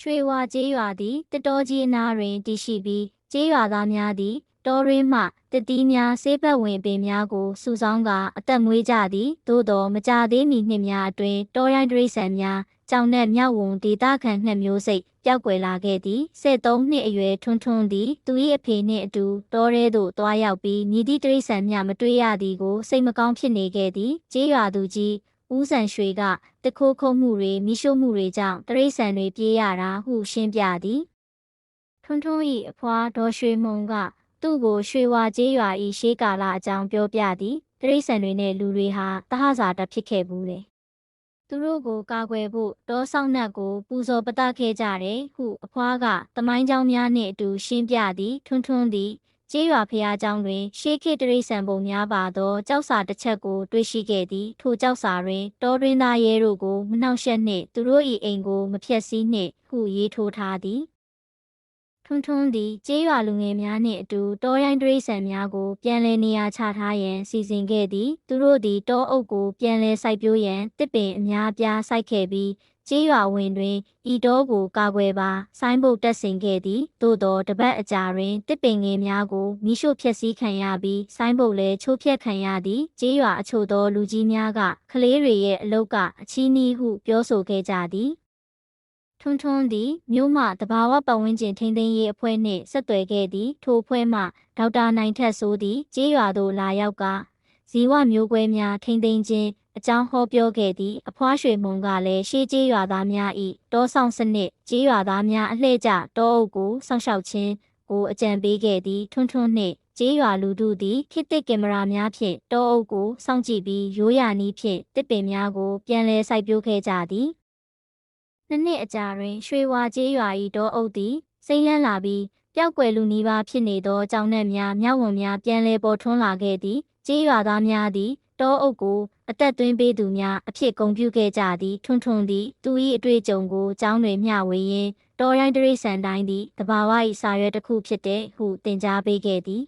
ရွှေဝါကျေးရွာသည်တတော်ကြီးအနားတွင်တည်ရှိပြီးကျေးရွာသားများသည်တောရင်းမှတတိများဆေးဘက်ဝင်ပင်များကိုစုဆောင်းကာအသက်မွေးကြသည်သို့တော်မကြသေးမီနှစ်များအတွင်းတောရိုင်းဒရိစံများကြောင်နဲ့မြောက်ဝုံဒေတာခန်နှစ်မျိုးစိတ်ပျောက်ကွယ်လာခဲ့သည်73နှစ်အရွယ်ထွန်းထွန်းသည်သူ၏အဖေနှင့်အတူတောထဲသို့တွားရောက်ပြီးမြည်သည့်ဒရိစံများမတွေ့ရသည်ကိုစိတ်မကောင်းဖြစ်နေခဲ့သည်ကျေးရွာသူကြီး ဦးစံရွှေကတခိုးခုံမှုတွေမိရှုမှုတွေကြောင့်တရိษံတွေပြေးရတာဟုရှင်းပြသည်ထွန်းထွန်း၏အဖွာဒေါ်ရွှေမုံက သူ့ကိုရွှေဝါကျေးရွာ၏ရှေးကာလအကြောင်းပြောပြသည်တရိษံတွေနဲ့လူတွေဟာတဟဇာတဖြစ်ခဲ့ဘူးလေသူတို့ကိုကာကွယ်ဖို့တောဆောင်နှက်ကိုပူဇော်ပသခဲ့ကြတယ်ဟုအဖွားကတမိုင်းကြောင်းများနှင့်အတူရှင်းပြသည်ထွန်းထွန်းသည် ကျေးရွာဖျားကျောင်းတွင် ရှေးခေတ်တရိษံပုံများပါသောကြောက်စာတစ်ချက်ကို တွေ့ရှိခဲ့သည်ထိုကြောက်စာတွင်တောတွင်သားရဲတို့ကိုမနှောက်ယှက်နှင့်သူတို့၏အိမ်ကိုမဖျက်ဆီးနှင့်ဟုရေးထိုးထားသည်ထွန်းထွန်းသည်ကျေးရွာလူငယ်များနှင့်အတူတောရိုင်းတရိษံများကို ပြန်လည်နေရာချထားရန်စီစဉ်ခဲ့သည် သူတို့သည်တောအုပ်ကိုပြန်လည်စိုက်ပျိုးရန်တစ်ပင်အများအပြားစိုက်ခဲ့ပြီး ကျေးရွာဝင်တွင်ဤတောကိုကာကွယ်ပါဆိုင်းဘုတ်တက်ဆင်ခဲ့သည်သို့သောတပတ်အကြာတွင်တစ်ပင်ငယ်များကိုမိရှို့ဖျက်ဆီးခံရပြီးဆိုင်းဘုတ်လည်းချိုးဖျက်ခံရသည်ကျေးရွာအချို့သောလူကြီးများကကလေးတွေရဲ့အလုတ်ကအချီးနှီးဟုပြောဆိုခဲ့ကြသည်ထွန်းထွန်းသည်မြို့မှတဘာဝပတ်ဝန်းကျင်ထိန်းသိမ်းရေးအဖွဲ့နှင့်ဆက်သွယ်ခဲ့သည်ထိုအဖွဲ့မှဒေါက်တာနိုင်ထက်ဆိုးသည်ကျေးရွာသို့လာရောက်က ဇီဝမျိုးကွဲများထိန်းသိမ်းခြင်းအကြောင်းဟောပြောခဲ့သည်အဖွားရွှေမုံကလည်းရှေးကျေးရွာသားများ၏တောဆောင်စနစ်ကျေးရွာသားများအလှည့်ကျတောအုပ်ကိုစောင့်ရှောက်ခြင်းကိုအကြံပေးခဲ့သည်ထွန်းထွန်းနှင့်ကျေးရွာလူထုသည်ခေတ်သစ်ကင်မရာများဖြင့်တောအုပ်ကိုစောင့်ကြည့်ပြီးရိုးရာနည်းဖြင့်တစ်ပင်များကိုပြန်လည်စိုက်ပျိုးခဲ့ကြသည်နှစ်နှစ်အကြာတွင်ရွှေဝါကျေးရွာ၏တောအုပ်သည်စိမ့်လန်းလာပြီးပျောက်ကွယ်လူနီးပါးဖြစ်နေသောကြောင်နှက်များမြောက်ဝန်များပြန်လည်ပေါ်ထွန်းလာခဲ့သည် ကျေးရွာသားများသည်တောအုပ်ကိုအသက်သွင်းပေးသူများအဖြစ်ဂုဏ်ပြုခဲ့ကြသည်ထွန်းထွန်းသည်သူ၏အတွေ့အကြုံကိုကျောင်းတွင်မျှဝေရင်းတော်ရိုင်းတရိษံတိုင်းသည်တဘာဝ၏စာရွက်တစ်ခုဖြစ်တဲ့ဟုသင်ကြားပေးခဲ့သည်